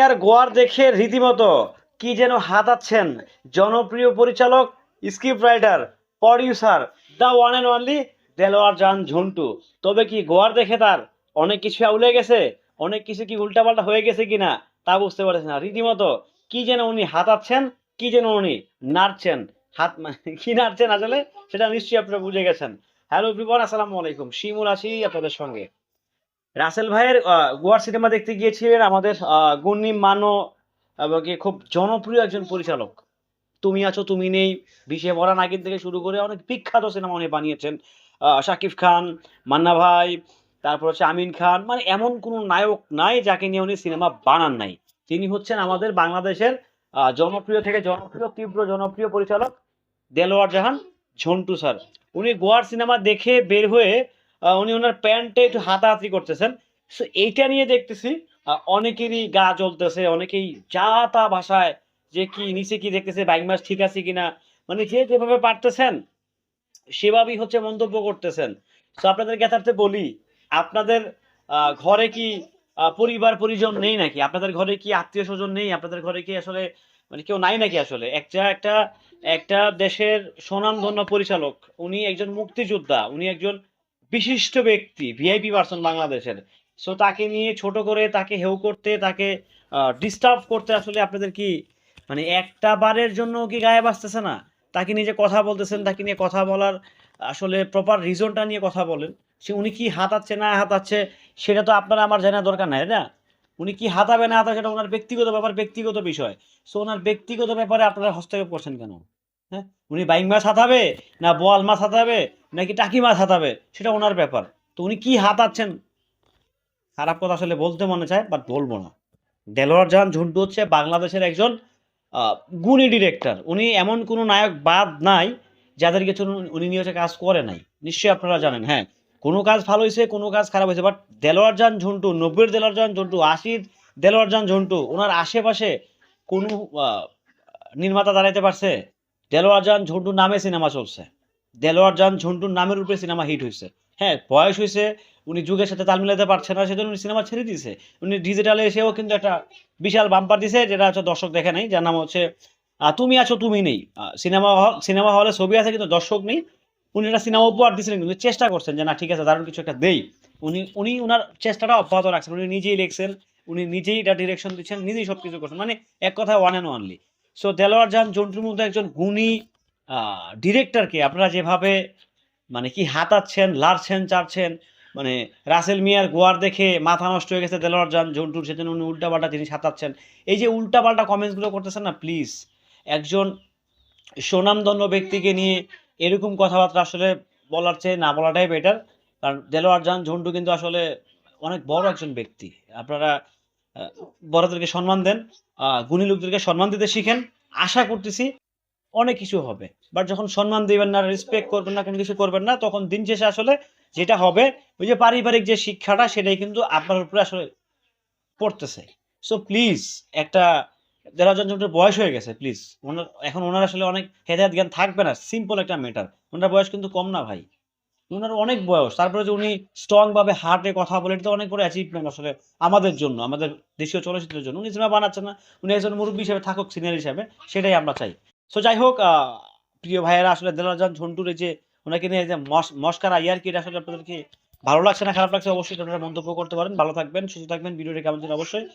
মিয়ার গোয়ার দেখে রীতিমতো কি যেন হাতাচ্ছেন জনপ্রিয় পরিচালক, script writer producer the one and only Delwar Jan Jhantu. তবে কি গোয়ার দেখে তার অনেক কিছু আউলে গেছে? অনেক কিছু কি উল্টাপাল্টা হয়ে গেছে কিনা তা বুঝতে পারছে না। রীতিমতো কি যেন উনি হাতাচ্ছেন, কি যেন উনি নাড়ছেন, হাত কি নাড়ছেন আসলে সেটা নিশ্চয়ই আপনারা বুঝে গেছেন। হ্যালো এভরিওয়ান, আসসালামু আলাইকুম। শিমুল আছি আপনাদের সঙ্গে। রাসেল ভাইয়ের গোয়ার সিনেমা দেখতে গিয়েছিলেন আমাদের গুণী মানো, এবং খুব জনপ্রিয় একজন পরিচালক। তুমি আছো, তুমি নেই, বিষে ভরা নাগিন থেকে শুরু করে অনেক বিখ্যাত সিনেমা উনি বানিয়েছেন। শাকিব খান, মান্না ভাই, তারপর হচ্ছে আমিন খান মানে এমন কোনো নায়ক নাই যাকে নিয়ে উনি সিনেমা বানান নাই। তিনি হচ্ছেন আমাদের বাংলাদেশের জনপ্রিয় থেকে জনপ্রিয়, তীব্র জনপ্রিয় পরিচালক দেলোয়ার জাহান ঝন্টু স্যার। উনি গোয়ার সিনেমা দেখে বের হয়ে উনি ওনার প্যান্টে একটু হাতাহাতি করতেছেন। সো এইটা নিয়ে দেখতেছি অনেকেরই গা জ্বলতেছে, অনেকেই যা তা ভাষায় যে কি নিচে কি দেখতেছে বাইক মাস ঠিক আছে কিনা। মানে যে যেভাবে পারতেছেন, সেভাবেই হচ্ছে মন্তব্য করতেছেন। তো আপনাদের জ্ঞাতার্থে বলি, আপনাদের ঘরে কি পরিবার পরিজন নেই নাকি? আপনাদের ঘরে কি আত্মীয় স্বজন নেই? আপনাদের ঘরে কি আসলে মানে কেউ নাই নাকি আসলে? একটা একটা একটা দেশের স্বনামধন্য পরিচালক, উনি একজন মুক্তিযোদ্ধা, উনি একজন বিশিষ্ট ব্যক্তি ভিআইপি পার্সন বাংলাদেশের। সো তাকে নিয়ে ছোট করে, তাকে হেউ করতে, তাকে ডিস্টার্ব করতে আসলে আপনাদের কি মানে একটা বারের জন্য কি গায়ে বাঁচতেছে না? তাকে নিয়ে যে কথা বলতেছেন, তাকে নিয়ে কথা বলার আসলে প্রপার রিজনটা নিয়ে কথা বলেন। সে উনি কি হাতাচ্ছে, না হাতাচ্ছে, সেটা তো আপনারা আমার জানা দরকার নাই না? উনি কি হাতাবে, না হাতাবে, সেটা ওনার ব্যক্তিগত ব্যাপার, ব্যক্তিগত বিষয়। সো ওনার ব্যক্তিগত ব্যাপারে আপনারা হস্তক্ষেপ করছেন কেন? হ্যাঁ? উনি বাইং মাছ হাতাবে না বোয়াল মাছ হাতাবে নাকি টাকি মাছ হাতাবে সেটা ওনার ব্যাপার। তো উনি কি হাতাচ্ছেন খারাপ কথা আসলে বলতে মনে চায় বাট বলব না। দেলোয়ার জাহান ঝুন্টু হচ্ছে বাংলাদেশের একজন গুণী ডিরেক্টর উনি এমন কোনো নায়ক বাদ নাই যাদের কিছু উনি নিয়ে হচ্ছে কাজ করে নাই। নিশ্চয়ই আপনারা জানেন হ্যাঁ। কোনো কাজ ভালো হয়েছে কোনো কাজ খারাপ হয়েছে বাট দেলোয়ার জাহান ঝন্টু, নব্বইয়ের দেলোয়ার জাহান ঝন্টু, আশির দেলোয়ার জাহান ঝন্টু, ওনার আশেপাশে কোনো নির্মাতা দাঁড়াইতে পারছে? দেলোয়ার জান ঝন্টুর নামে সিনেমা চলছে। দেলোয়ার জান ঝন্টুর নামের উপরে সিনেমা হিট হয়েছে। হ্যাঁ বয়স হয়েছে, উনি যুগের সাথে তাল মিলাতে পারছে না, সেজন্য উনি সিনেমা ছেড়ে দিয়েছে। উনি ডিজিটালে এসেও কিন্তু একটা বিশাল বাম্পার দিছে যেটা হচ্ছে দর্শক দেখে নাই, যার নাম হচ্ছে তুমি আছো, তুমি নেই। সিনেমা হল সিনেমা হলে ছবি আছে কিন্তু দর্শক নেই। উনি একটা সিনেমা উপহার দিয়েছিলেন কিন্তু চেষ্টা করছেন যে, না, ঠিক আছে, দারুণ কিছু একটা দেই। উনি উনি ওনার চেষ্টাটা অব্যাহত রাখছেন। উনি নিজেই লিখছেন, উনি নিজেই এটা ডিরেকশন দিচ্ছেন, নিজেই সব কিছু করছেন। মানে এক কথা one and only so Delwar Jahan জন্টুর মধ্যে একজন গুণী ডিরেক্টরকে আপনারা যেভাবে মানে কি হাতাচ্ছেন লাড়ছেন চাড়ছেন মানে রাসেল মিয়ার গোয়ার দেখে মাথা নষ্ট হয়ে গেছে দেলোয়ার জান জন্টুর সেজন্য উনি উল্টাপাল্টা জিনিস হাতাচ্ছেন এই যে উল্টাপাল্টা কমেন্টসগুলো করতেছেন না প্লিজ একজন সুনামধন্য ব্যক্তিকে নিয়ে এরকম কথাবার্তা আসলে বলার চেয়ে না বলাটাই বেটার কারণ দেলোয়ার জান ঝন্টু কিন্তু আসলে অনেক বড় একজন ব্যক্তি। আপনারা বড়দেরকে সম্মান দেন গুণী লোকদেরকে সম্মান দিতে শিখেন। আশা করতেছি অনেক কিছু হবে। বাট যখন সম্মান দিবেন না রেসপেক্ট করবেন না, কোনো কিছু করবেন না, তখন দিন শেষে আসলে যেটা হবে, ওই যে পারিবারিক যে শিক্ষাটা, সেটাই কিন্তু আপনার উপরে আসলে পড়তেছে। সো প্লিজ একটা যারা জনজনের বয়স হয়ে গেছে প্লিজ ওনার এখন ওনার আসলে অনেক হেদায়ত জ্ঞান থাকবে না। সিম্পল একটা ম্যাটার ওনার বয়স কিন্তু কম না ভাই। ওনার অনেক বয়স। তারপরে যে উনি স্ট্রং ভাবে হার্টে কথা বলে, এটা অনেক বড় অ্যাচিভমেন্ট আসলে আমাদের জন্য, আমাদের দেশীয় চলচ্চিত্রের জন্য। উনি সিনেমা বানাচ্ছেন না, উনি একজন মুরব্বী হিসেবে থাকুক সিনিয়র হিসেবে, সেটাই আমরা চাই। সো যাই হোক প্রিয় ভাইয়েরা, আসলে দেলাজান ঝন্টুর যে ওনাকে নিয়ে যে মস- মস্কারা ইয়ার কি, এটা আসলে আপনাদেরকে ভালো লাগছে না, খারাপ লাগছে অবশ্যই আপনারা মন্তব্য করতে পারেন। ভালো থাকবেন, সুস্থ থাকবেন, ভিডিওটি কেমন অবশ্যই